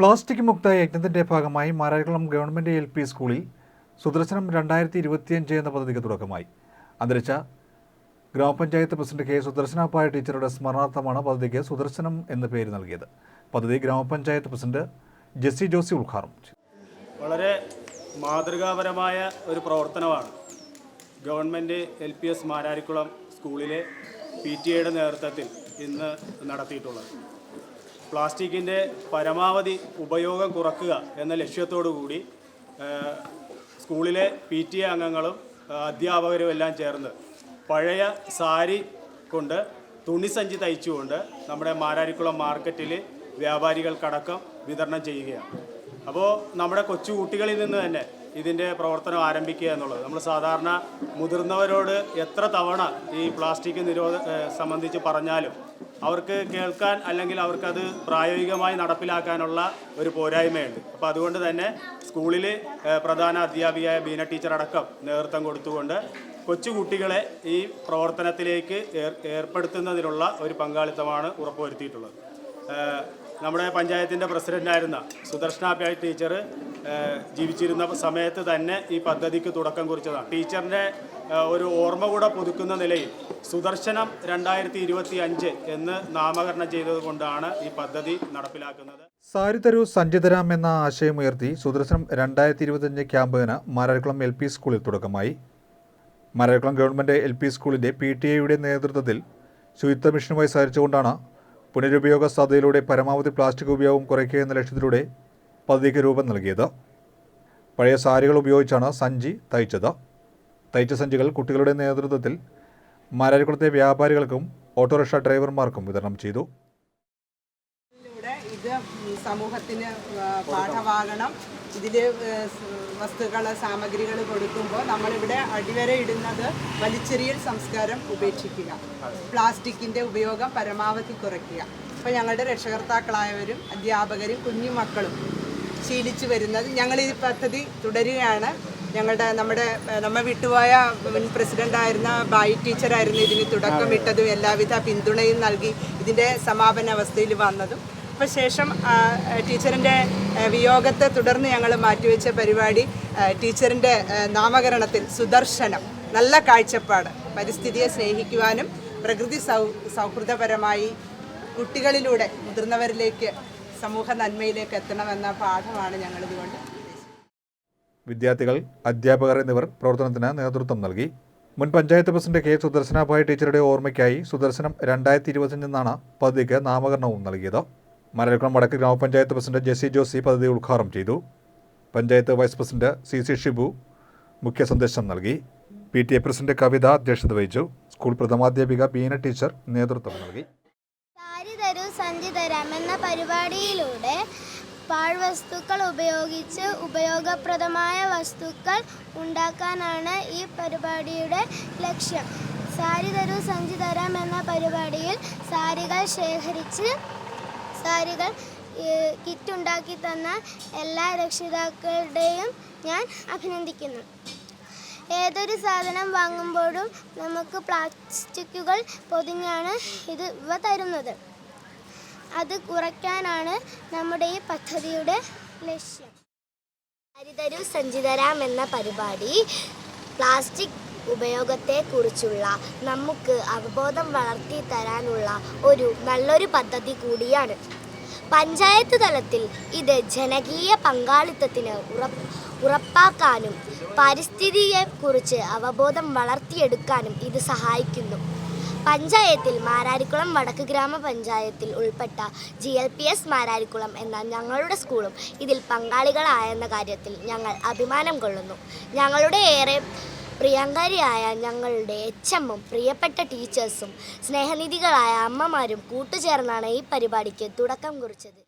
Plastic മുക്ത യജ്ഞത്തിന്റെ ഭാഗമായി മാരാരികുളം ഗവൺമെന്റ് എൽ പി സ്കൂളിൽ സുദർശനം രണ്ടായിരത്തി ഇരുപത്തിയഞ്ച് എന്ന പദ്ധതിക്ക് തുടക്കമായി. അന്തരിച്ച ഗ്രാമപഞ്ചായത്ത് പ്രസിഡന്റ് കെ സുദർശനപ്പായ ടീച്ചറുടെ സ്മരണാർത്ഥമാണ് പദ്ധതിക്ക് സുദർശനം എന്ന പേര് നൽകിയത്. പദ്ധതി ഗ്രാമപഞ്ചായത്ത് പ്രസിഡന്റ് ജെസ്സി ജോസി ഉദ്ഘാടനം ചെയ്തു. വളരെ മാതൃകാപരമായ ഒരു പ്രവർത്തനമാണ് government L P S Mararikulam സ്കൂളിലെ പി ടി എയുടെ നേതൃത്വത്തിൽ ഇന്ന് നടത്തിയിട്ടുള്ളത്. പ്ലാസ്റ്റിക്കിന്റെ പരമാവധി ഉപയോഗം കുറക്കുക എന്ന ലക്ഷ്യത്തോടു കൂടി സ്കൂളിലെ പി ടി എ അംഗങ്ങളും അധ്യാപകരും എല്ലാം ചേർന്ന് പഴയ സാരി കൊണ്ട് തുണിസഞ്ചി തയ്ച്ചുകൊണ്ട് നമ്മുടെ മാരാരിക്കുളം മാർക്കറ്റിൽ വ്യാപാരികൾക്കടക്കം വിതരണം ചെയ്യുകയാണ്. അപ്പോൾ നമ്മുടെ കൊച്ചു കുട്ടികളിൽ നിന്ന് തന്നെ ഇതിന്റെ പ്രവർത്തനം ആരംഭിക്കുക എന്നുള്ളത്. നമ്മൾ സാധാരണ മുതിർന്നവരോട് എത്ര തവണ ഈ പ്ലാസ്റ്റിക് നിരോധ സംബന്ധിച്ച് പറഞ്ഞാലും അവർക്ക് കേൾക്കാൻ അല്ലെങ്കിൽ അവർക്കത് പ്രായോഗികമായി നടപ്പിലാക്കാനുള്ള ഒരു പോരായ്മയുണ്ട്. അപ്പോൾ അതുകൊണ്ട് തന്നെ സ്കൂളിൽ പ്രധാന അധ്യാപികയായ ബീന ടീച്ചർ അടക്കം നേതൃത്വം കൊടുത്തുകൊണ്ട് കൊച്ചുകുട്ടികളെ ഈ പ്രവർത്തനത്തിലേക്ക് ഏർ ഏർപ്പെടുത്തുന്നതിനുള്ള ഒരു പങ്കാളിത്തമാണ് ഉറപ്പുവരുത്തിയിട്ടുള്ളത്. നമ്മുടെ പഞ്ചായത്തിന്റെ പ്രസിഡന്റായിരുന്ന സുദർശന പ്യായ് ടീച്ചർ ജീവിച്ചിരുന്ന സമയത്ത് തന്നെ ഈ പദ്ധതിക്ക് തുടക്കം കുറിച്ചതാണ്. ടീച്ചറിന്റെ ഒരു ഓർമ്മ കൂടെ പുതുക്കുന്ന നിലയിൽ സുദർശനം രണ്ടായിരത്തി ഇരുപത്തി അഞ്ച് എന്ന് നാമകരണം ചെയ്തതുകൊണ്ടാണ് ഈ പദ്ധതി നടപ്പിലാക്കുന്നത്. സാരിതരു സഞ്ചിതരാം എന്ന ആശയമുയർത്തി സുദർശനം രണ്ടായിരത്തി ഇരുപത്തിയഞ്ച് ക്യാമ്പയിന് മരക്കുളം എൽ പി സ്കൂളിൽ തുടക്കമായി. മരക്കുളം ഗവൺമെന്റ് എൽ പി സ്കൂളിന്റെ പി ടി എയുടെ നേതൃത്വത്തിൽ ശുചിത്വ മിഷനുമായി സഹകരിച്ചുകൊണ്ടാണ് പുനരുപയോഗ സാധ്യതയിലൂടെ പരമാവധി പ്ലാസ്റ്റിക് ഉപയോഗം കുറയ്ക്കുക എന്ന ലക്ഷ്യത്തിലൂടെ പദ്ധതിക്ക് രൂപം നൽകിയത്. പഴയ സാരികൾ ഉപയോഗിച്ചാണ് സഞ്ചി തയ്ച്ചത്. തയ്ച്ച സഞ്ചികൾ കുട്ടികളുടെ നേതൃത്വത്തിൽ മാരാരിക്കുളത്തെ വ്യാപാരികൾക്കും ഓട്ടോറിക്ഷ ഡ്രൈവർമാർക്കും വിതരണം ചെയ്തു. ഇത് സമൂഹത്തിന് പാഠമാകണം. ഇതിൽ വസ്തുക്കൾ സാമഗ്രികൾ കൊടുക്കുമ്പോൾ നമ്മളിവിടെ അടിവരെ ഇടുന്നത് വലിച്ചെറിയൽ സംസ്കാരം ഉപേക്ഷിക്കുക. പ്ലാസ്റ്റിക്കിന്റെ ഉപയോഗം പരമാവധി കുറയ്ക്കുക. അപ്പോൾ ഞങ്ങളുടെ രക്ഷകർത്താക്കളായവരും അധ്യാപകരും കുഞ്ഞുമക്കളും ശീലിച്ചു വരുന്നത് ഞങ്ങൾ ഈ പദ്ധതി തുടരുകയാണ്. ഞങ്ങളുടെ നമ്മുടെ നമ്മൾ നമ്മെ വിട്ടുപോയ മുൻ പ്രസിഡന്റായിരുന്ന ബായി ടീച്ചറായിരുന്നു ഇതിന് തുടക്കമിട്ടതും എല്ലാവിധ പിന്തുണയും നൽകി ഇതിന്റെ സമാപന അവസ്ഥയിൽ വന്നതും. അപ്പോൾ ശേഷം ടീച്ചറിന്റെ വിയോഗത്തെ തുടർന്ന് ഞങ്ങൾ മാറ്റിവെച്ച പരിപാടി ടീച്ചറിന്റെ നാമകരണത്തിൽ സുദർശനം നല്ല കാഴ്ചപ്പാട് പരിസ്ഥിതിയെ സ്നേഹിക്കുവാനും പ്രകൃതി സൗ സൗഹൃദപരമായി കുട്ടികളിലൂടെ മുതിർന്നവരിലേക്ക് സമൂഹ നന്മയിലേക്ക് എത്തണമെന്ന പാഠമാണ് ഞങ്ങളിതുകൊണ്ട് വിദ്യാർത്ഥികൾ അധ്യാപകർ എന്നിവർ പ്രവർത്തനത്തിന് നേതൃത്വം നൽകി. മുൻ പഞ്ചായത്ത് പ്രസിഡന്റ് കെ സുദർശനാഭായ് ടീച്ചറുടെ ഓർമ്മയ്ക്കായി സുദർശനം രണ്ടായിരത്തി ഇരുപത്തിയഞ്ചെന്നാണ് പദ്ധതിക്ക് നാമകരണവും നൽകിയത്. മലയാളം വടക്ക് ഗ്രാമപഞ്ചായത്ത് പ്രസിഡന്റ് ജെസി ജോസി പദ്ധതി ഉദ്ഘാടനം ചെയ്തു. Panchayat vice president C C Shibu മുഖ്യ സന്ദേശം നൽകി. P T A president Kavitha അധ്യക്ഷത വഹിച്ചു. സ്കൂൾ പ്രഥമാധ്യാപിക ബീന ടീച്ചർ നേതൃത്വം നൽകി. എന്ന പരിപാടിയിലൂടെ പാഴ്വസ്തുക്കൾ ഉപയോഗിച്ച് ഉപയോഗപ്രദമായ വസ്തുക്കൾ ഉണ്ടാക്കാനാണ് ഈ പരിപാടിയുടെ ലക്ഷ്യം. സാരി തരൂ സഞ്ചി തരാം എന്ന പരിപാടിയിൽ സാരികൾ ശേഖരിച്ച് സാരികൾ കിറ്റ് കിറ്റുണ്ടാക്കി തന്ന എല്ലാ രക്ഷിതാക്കളുടെയും ഞാൻ അഭിനന്ദിക്കുന്നു. ഏതൊരു സാധനം വാങ്ങുമ്പോഴും നമുക്ക് പ്ലാസ്റ്റിക്കുകൾ പൊതിഞ്ഞാണ് ഇത് ഇവ തരുന്നത്. അത് കുറയ്ക്കാനാണ് നമ്മുടെ ഈ പദ്ധതിയുടെ ലക്ഷ്യം. ഹരിതരു സഞ്ചിതരാം എന്ന പരിപാടി പ്ലാസ്റ്റിക് ഉപയോഗത്തെക്കുറിച്ചുള്ള നമുക്ക് അവബോധം വളർത്തി തരാനുള്ള ഒരു നല്ലൊരു പദ്ധതി കൂടിയാണ്. പഞ്ചായത്ത് തലത്തിൽ ഇത് ജനകീയ പങ്കാളിത്തത്തിന് ഉറപ്പ് ഉറപ്പാക്കാനും പരിസ്ഥിതിയെക്കുറിച്ച് അവബോധം വളർത്തിയെടുക്കാനും ഇത് സഹായിക്കുന്നു. പഞ്ചായത്തിൽ മാരാരിക്കുളം വടക്ക് ഗ്രാമപഞ്ചായത്തിൽ ഉൾപ്പെട്ട G L P S Mararikulam എന്ന ഞങ്ങളുടെ സ്കൂളും ഇതിൽ പങ്കാളികളായെന്ന കാര്യത്തിൽ ഞങ്ങൾ അഭിമാനം കൊള്ളുന്നു. ഞങ്ങളുടെ ഏറെ പ്രിയങ്കരിയായ ഞങ്ങളുടെ എച്ച് എമ്മും പ്രിയപ്പെട്ട ടീച്ചേഴ്സും സ്നേഹനിധികളായ അമ്മമാരും കൂട്ടുചേർന്നാണ് ഈ പരിപാടിക്ക് തുടക്കം കുറിച്ചത്.